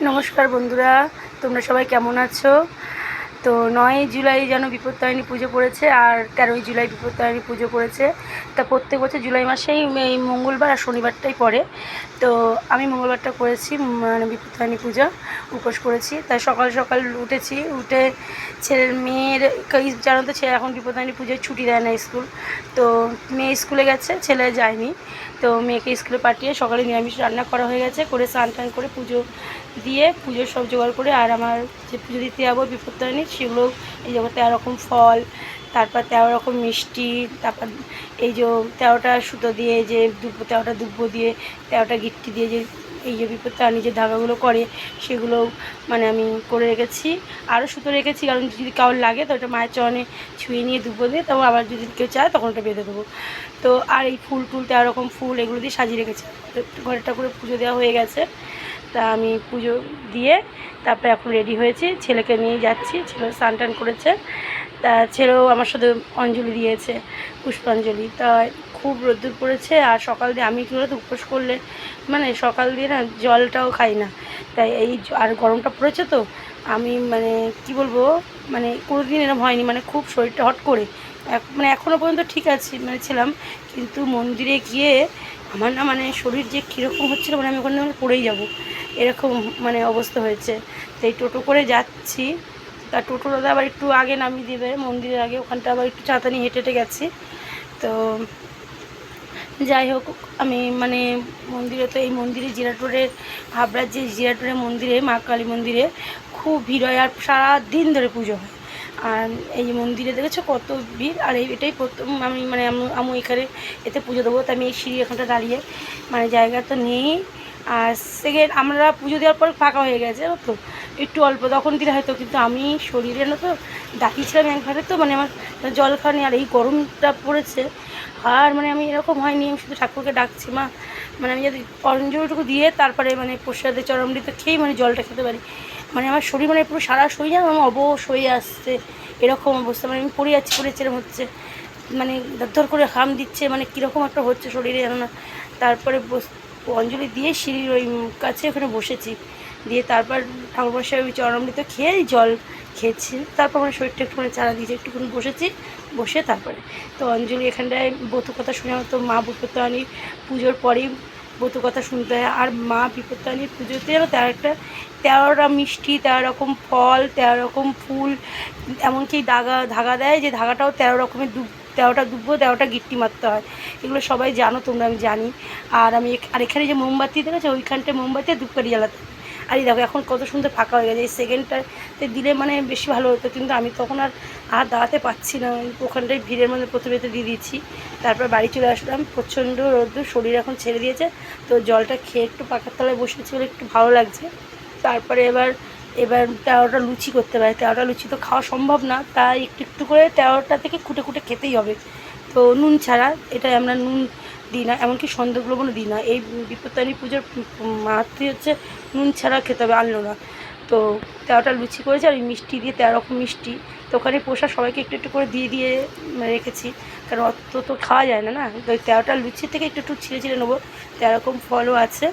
নমস্কার বন্ধুরা তোমরা সবাই কেমন আছো? তো নয় জুলাই যেন বিপত্তারিণী পুজো পড়েছে আর তেরোই জুলাই বিপত্তারিণী পুজো পড়েছে। তা প্রত্যেক বছর জুলাই মাসেই এই মঙ্গলবার আর শনিবারটাই পড়ে। তো আমি মঙ্গলবারটা করেছি মানে বিপত্তারিণী পূজা উপোস করেছি। তাই সকাল সকাল উঠেছি, উঠে ছেলের মেয়ের জানো তো ছেলে এখন বিপত্তারিণী পুজোয় ছুটি দেয় না স্কুল। তো মেয়ে স্কুলে গেছে, ছেলে যায়নি। তো মেয়েকে স্কুলে পাঠিয়ে সকালে নিরামিষ রান্না করা হয়ে গেছে, করে স্নান টান করে পুজো দিয়ে পুজোর সব জোগাড় করে আর আমার যে পুজো দিতে যাব বিপত্তারিণী সেগুলো এই যেমন তেরো রকম ফল, তারপর তেরো রকম মিষ্টি, তারপর এই যে তেরোটা সুতো দিয়ে যে দুব্বো তেরোটা দুব্বো দিয়ে, তেরোটা গিট্টি দিয়ে যে এই যে বিপত্তারিণী নিজের ধাগাগুলো করে, সেগুলো মানে আমি করে রেখেছি। আরও সুতো রেখেছি, কারণ যদি কারোর লাগে তো ওটা মায়ের চরণে ছুঁয়ে নিয়ে দুব্বো দিয়ে তখন আবার যদি কেউ চায় তখন ওটা বেঁধে দেবো। তো আর এই ফুল টুল, তেরো রকম ফুল এগুলো দিয়ে সাজিয়ে রেখেছি। ঘরে ঠাকুরে পুজো দেওয়া হয়ে গেছে। তা আমি পুজো দিয়ে তারপরে এখন রেডি হয়েছি। ছেলেকে নিয়ে যাচ্ছি। ছেলে স্নান টান করেছে। তা ছেলেও আমার সাথে অঞ্জলি দিয়েছে, পুষ্পাঞ্জলি। তা খুব রোদ্দুর পড়েছে আর সকাল দিয়ে আমি কী বলতো, উপোস করলে মানে সকাল দিয়ে না জলটাও খাই না। তাই এই আর গরমটা পড়েছে তো, আমি মানে কি বলব মানে কোনো দিন এরকম হয়নি। মানে খুব শরীরটা হট করে। মানে এখনও পর্যন্ত ঠিক আছে মানে ছিলাম। কিন্তু মন্দিরে গিয়ে আমার না মানে শরীর যে কীরকম হচ্ছিল মানে আমি ওখানে পড়েই যাব। এরকম মানে অবস্থা হয়েছে। তাই টোটো করে যাচ্ছি। তা টোটো দাদা আবার একটু আগে নামিয়ে দেবে, মন্দিরের আগে। ওখানটা আবার একটু ছাতা নিয়ে হেঁটে হেঁটে গেছি। তো যাই হোক, আমি মানে মন্দিরে তো এই মন্দিরে, জিরাট রোডের হাবড়ার যে জিরাট রোডের মন্দিরে, মা কালী মন্দিরে খুব ভিড় হয় আর সারাদিন ধরে পুজো হয়। আর এই মন্দিরে দেখেছ কত ভিড়? আর এই- এটাই প্রথম আমি মানে আমি- এখানে এতে পুজো দেবো, তো আমি এই সিঁড়ি এখানটা দাঁড়িয়ে মানে জায়গা তো নেই। আর সেকেন্ড আমরা পুজো দেওয়ার পর ফাঁকা হয়ে গেছে তো? একটু অল্প তখন দিলে হয়তো, কিন্তু আমি শরীরে না তো দাঁড়িয়েছিলাম একবারে তো মানে আমার জল খাওয়ানি আর এই গরমটা পড়েছে। আর মানে আমি এরকম হয়নি, আমি শুধু ঠাকুরকে ডাকছি, মা। মানে আমি যদি অঞ্জলিটুকু দিয়ে তারপরে মানে প্রসাদে চরমৃত খেয়েই মানে জলটা খেতে পারি। মানে আমার শরীর মানে পুরো সারা শরীর যেন আমার অবশ হয়ে আসছে, এরকম অবস্থা। মানে আমি পড়ে যাচ্ছি, পড়ে এরকম হচ্ছে। মানে ধর করে হাম দিচ্ছে মানে কীরকম একটা হচ্ছে শরীরে জানো না। তারপরে অঞ্জলি দিয়ে সিঁড়ির ওই কাছে ওখানে বসেছি। দিয়ে তারপর ঠাকুর সাহেব ওই চরমৃত খেয়ে জল খেয়েছি। তারপর আমার শরীরটা একটু মানে চারা দিয়েছে, একটুখানি বসেছি, বসে তারপরে। তো অঞ্জলি এখানটায় কথা শুনে তো মা বিপত্তারানী পুজোর পরেই বতু কথা শুনতে হয়। আর মা বিপত্তারানীর পুজোতে তেরো একটা তেরোটা মিষ্টি, তেরো রকম ফল, তেরো রকম ফুল, এমনকি ধাগা ধাগা দেয় যে ধাগাটাও তেরো রকমের দুব, তেরোটা দুব্বো, তেরোটা গিট্টি মারতে হয়। এগুলো সবাই জানো, তোমরা আমি জানি। আর আমি আর এখানে যে মোমবাতি দেখেছ? ওইখানটায় মোমবাতি আর ধূপকাঠি জ্বালাতে। আর দেখো, এখন কত সুন্দর ফাঁকা হয়ে গেছে। এই সেকেন্ডটাতে দিলে মানে বেশি ভালো হতো, কিন্তু আমি তখন আর আর দাঁড়াতে পারছি না। ওখানটায় ভিড়ের মধ্যে প্রথমে তো দিয়ে দিচ্ছি তারপর বাড়ি চলে আসলাম। প্রচণ্ড রোদ্দুর, শরীর এখন ছেড়ে দিয়েছে। তো জলটা খেয়ে একটু পাখার তলায় বসেছি বলে একটু ভালো লাগছে। তারপরে এবার এবার তেরোটা লুচি করতে পারে। তেরোটা লুচি তো খাওয়া সম্ভব না। তাই একটু একটু করে তেরোটা থেকে খুঁটে খুঁটে খেতেই হবে। তো নুন ছাড়া, এটাই আমরা নুন দিই না এমনকি সন্দেহগুলো দিই না। এই বিপত্তারিণী পুজোর মাতৃ হচ্ছে নুন ছাড়া খেতে হবে, আনলো না। তো তেরোটা লুচি করেছি, আর ওই মিষ্টি দিয়ে তেরো রকম মিষ্টি। তো ওখানে পোষা সবাইকে একটু একটু করে দিয়ে দিয়ে রেখেছি, কারণ অত তো খাওয়া যায় না না? ওই তেরোটা লুচি থেকে একটু একটু ছিঁড়ে ছিঁড়ে নেব তেরো রকম ফলও আছে।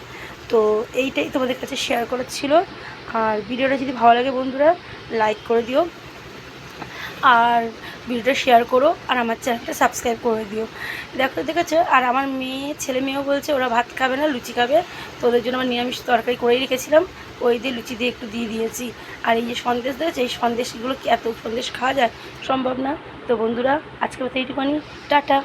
তো এইটাই তোমাদের কাছে শেয়ার করার ছিল। আর ভিডিওটা যদি ভালো লাগে বন্ধুরা লাইক করে দিও। আর ভিডিওটা শেয়ার করো আর আমার চ্যানেলটা সাবস্ক্রাইব করে দিও। দেখো, দেখেছ? আর আমার মেয়ে, ছেলে মেয়েও বলছে ওরা ভাত খাবে না, লুচি খাবে। তো ওদের জন্য আমার নিরামিষ তরকারি করেই রেখেছিলাম। ওই দিয়ে লুচি দিয়ে একটু দিয়ে দিয়েছি। আর এই যে সন্দেশ দিয়েছে এই সন্দেশগুলো কি এত সন্দেশ খাওয়া যায়? সম্ভব না। তো বন্ধুরা আজকে মতো এইটুখানি টাটা।